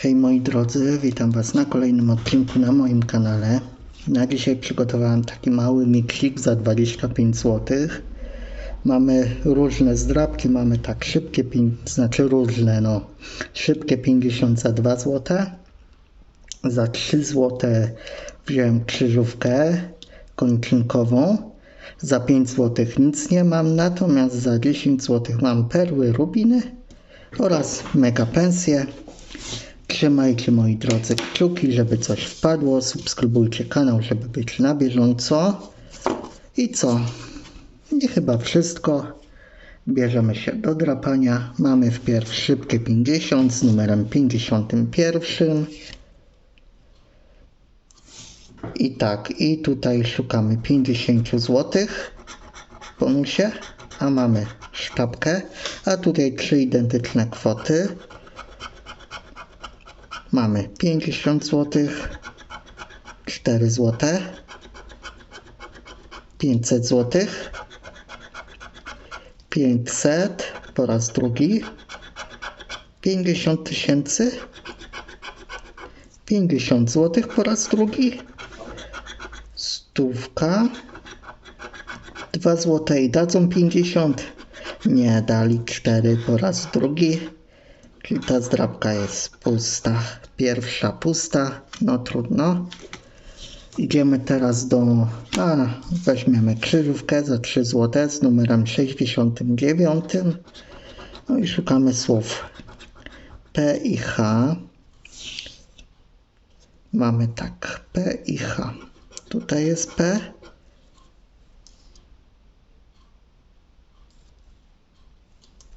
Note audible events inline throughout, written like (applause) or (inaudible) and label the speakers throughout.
Speaker 1: Hej moi drodzy, witam was na kolejnym odcinku na moim kanale. Na dzisiaj przygotowałem taki mały miksik za 25 zł. Mamy różne zdrabki, mamy tak szybkie, znaczy różne no, szybkie 50 za 2 zł. Za 3 zł wziąłem krzyżówkę kończynkową. Za 5 zł nic nie mam, natomiast za 10 zł mam perły, rubiny oraz mega pensje. Trzymajcie moi drodzy kciuki, żeby coś wpadło. Subskrybujcie kanał, żeby być na bieżąco. I co? Nie chyba wszystko. Bierzemy się do drapania. Mamy wpierw szybkie 50 z numerem 51. I tak, i tutaj szukamy 50 zł w bonusie, a mamy sztabkę, a tutaj trzy identyczne kwoty. Mamy 50 zł, 4 zł, 500 zł, 500 po raz drugi, 50 tysięcy, 50 zł po raz drugi, stówka, 2 zł i dadzą 50, nie dali 4 po raz drugi. Ta zdrabka jest pusta. Pierwsza pusta, no trudno. Idziemy teraz do. A, weźmiemy krzyżówkę za 3 zł z numerem 69. No i szukamy słów P i H. Mamy tak, P i H. Tutaj jest P.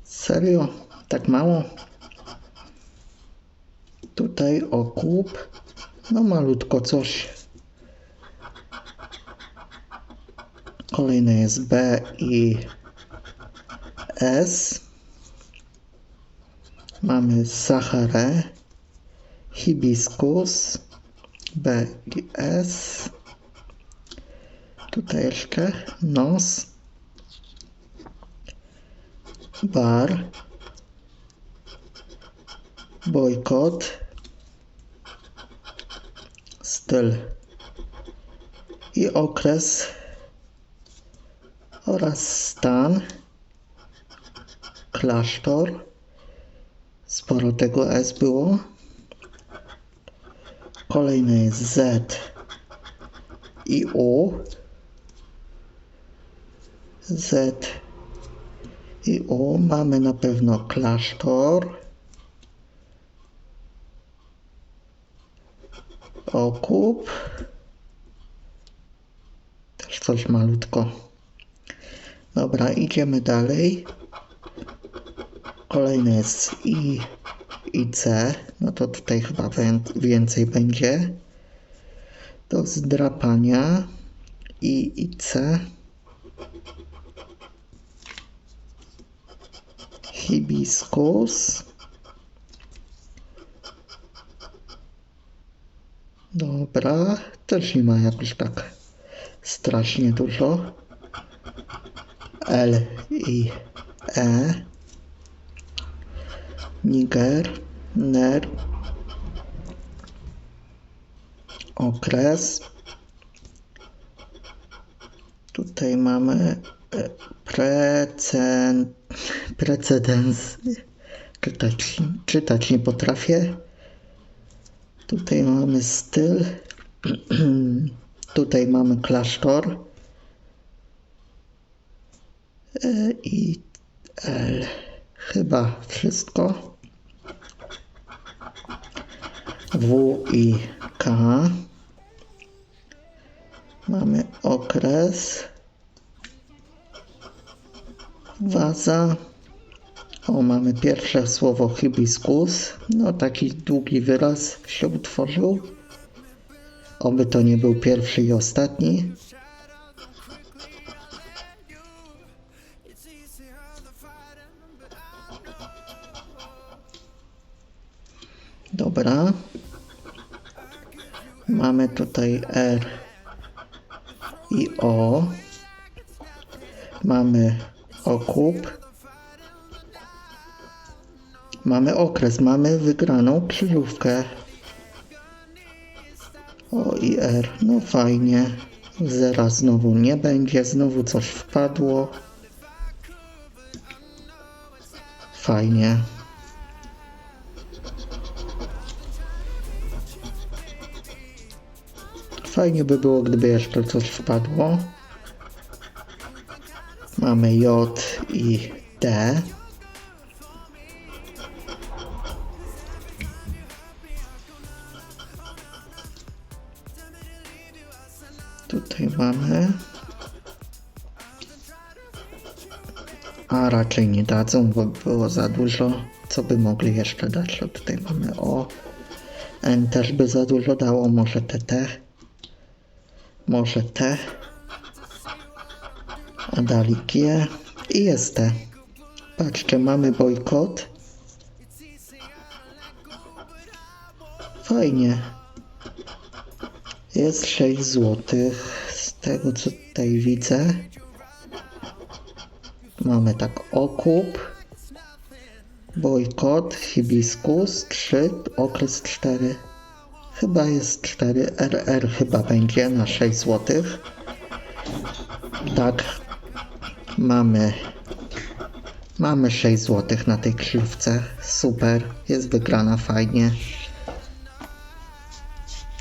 Speaker 1: Serio? Tak mało? Tutaj okup. No malutko coś. Kolejne jest B i S. Mamy Saharę, hibiskus, B i S. Tutaj jeszcze nos, bar, bojkot, styl i okres oraz stan, klasztor. Sporo tego S było. Kolejne jest Z i U. Z i U. Mamy na pewno klasztor. Okup. Też coś malutko. Dobra, idziemy dalej. Kolejne jest I i C. No to tutaj chyba więcej będzie. Do zdrapania. I i C. Hibiskus. Dobra, też nie ma jakoś tak strasznie dużo. L i E. Niger, Ner. Okres. Tutaj mamy e, precedens. Czytać, czytać nie potrafię. Tutaj mamy styl. (clears throat) Tutaj mamy klasztor. E, I L. Chyba wszystko. W i K. Mamy okres. Waza. O, mamy pierwsze słowo hibiskus. No, taki długi wyraz się utworzył. Oby to nie był pierwszy i ostatni. Dobra. Mamy tutaj R i O. Mamy okup. Mamy okres, mamy wygraną krzyżówkę. O i R, no fajnie. Zera znowu nie będzie, znowu coś wpadło. Fajnie. Fajnie by było, gdyby jeszcze coś wpadło. Mamy J i D. Tutaj mamy. A raczej nie dadzą, bo było za dużo. Co by mogli jeszcze dać? O, tutaj mamy O. N też by za dużo dało. Może TT. Może T. A dali G. I jest T. Patrzcie, mamy bojkot. Fajnie. Jest 6 zł. Z tego co tutaj widzę. Mamy tak okup. Bojkot, hibiskus 3, okres 4. Chyba jest 4. RR chyba będzie na 6 zł. Tak. Mamy Mamy 6 zł na tej krzywce. Super. Jest wygrana fajnie.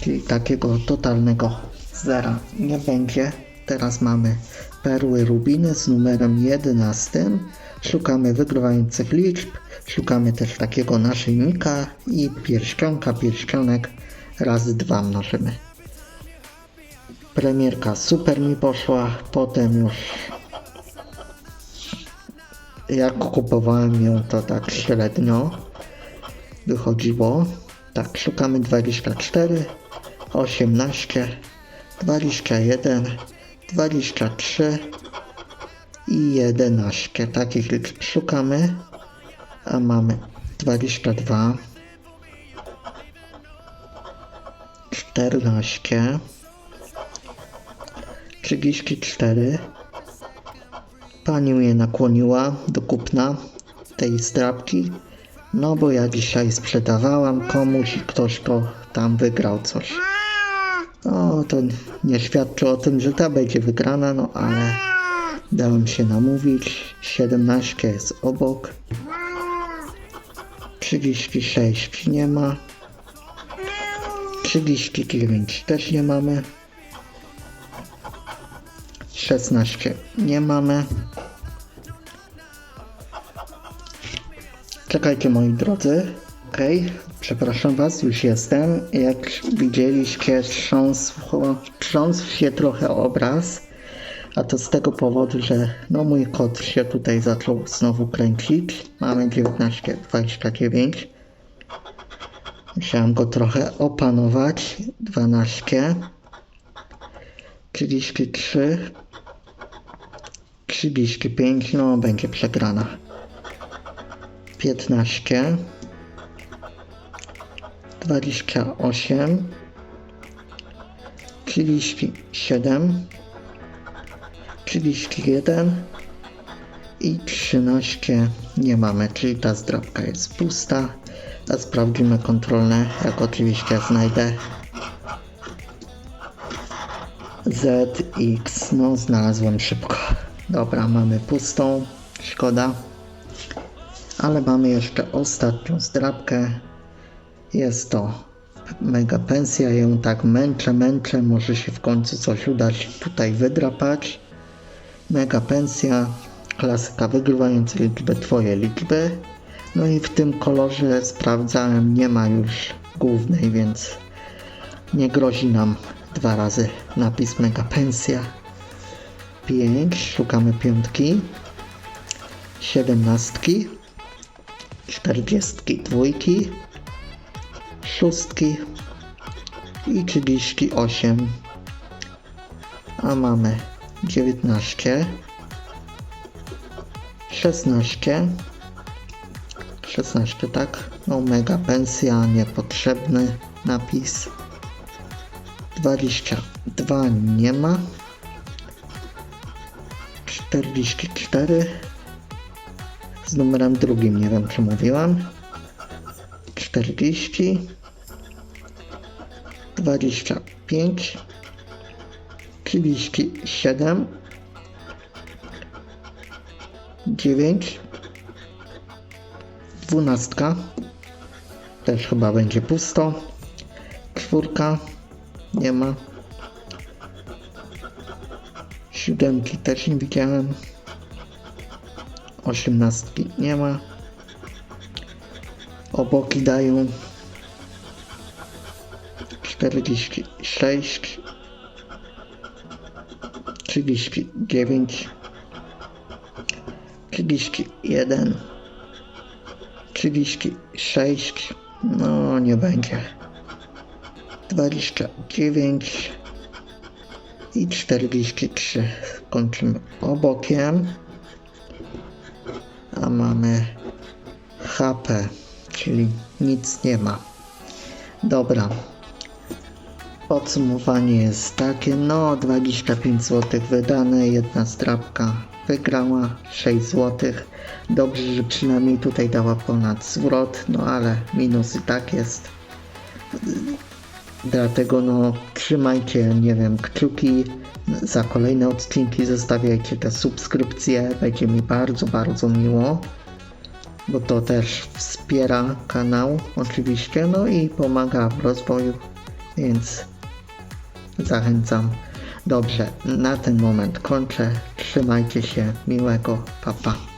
Speaker 1: Czyli takiego totalnego zera nie będzie. Teraz mamy perły rubiny z numerem 11. Szukamy wygrywających liczb. Szukamy też takiego naszyjnika i pierścionka, pierścionek razy dwa mnożymy. Premierka super mi poszła, potem już jak kupowałem ją to tak średnio wychodziło. Tak, szukamy 24, 18, 21, 23 i 11. Takich liczb szukamy, a mamy 22, 14, 34. Pani mnie nakłoniła do kupna tej zdrabki. No bo ja dzisiaj sprzedawałam komuś i ktoś to tam wygrał coś. No to nie świadczy o tym, że ta będzie wygrana, no ale dałem się namówić. 17 jest obok. 36 nie ma. 39 też nie mamy. 16 nie mamy. Czekajcie moi drodzy. Okej, przepraszam was, już jestem. Jak widzieliście, trząsło, trząsł się trochę obraz. A to z tego powodu, że no mój kot się tutaj zaczął znowu kręcić. Mamy 19,29. Musiałem go trochę opanować. 12. 33. 35. No, będzie przegrana. 15 28 37 31 i 13 nie mamy, czyli ta zdrabka jest pusta. A sprawdzimy kontrolne, jak oczywiście znajdę ZX, no znalazłem szybko. Dobra, mamy pustą, szkoda. Ale mamy jeszcze ostatnią zdrabkę. Jest to mega pensja. Ja ją tak męczę, męczę. Może się w końcu coś udać tutaj wydrapać. Mega pensja. Klasyka wygrywająca liczbę, twoje liczby. No i w tym kolorze sprawdzałem, nie ma już głównej, więc nie grozi nam dwa razy napis mega pensja. 5, szukamy piątki. Siedemnastki czterdziestki dwójki, szóstki i trzydzieści osiem. A mamy dziewiętnaście, szesnaście, szesnaście tak, no mega pensja, niepotrzebny napis. Dwadzieścia dwa nie ma. Czterdzieści cztery z numerem drugim, nie wiem czy mówiłam. czterdzieści, dwadzieścia pięć, trzydzieści siedem, dziewięć, dwunastka, też chyba będzie pusto, czwórka, nie ma, siódemki też nie widziałem, osiemnastki nie ma, oboki dają 46 39 31 36 no nie będzie. 29 i 43 kończymy obokiem. A mamy HP czyli nic nie ma. Dobra Podsumowanie jest takie, no 25 zł wydane, jedna zdrabka wygrała 6 zł. Dobrze, że przynajmniej tutaj dała ponad zwrot, no ale minus i tak jest. Dlatego no trzymajcie, nie wiem, kciuki za kolejne odcinki, zostawiajcie te subskrypcje, będzie mi bardzo, bardzo miło bo to też wspiera kanał oczywiście, no i pomaga w rozwoju, więc zachęcam. Dobrze, na ten moment kończę. Trzymajcie się, miłego, papa. Pa.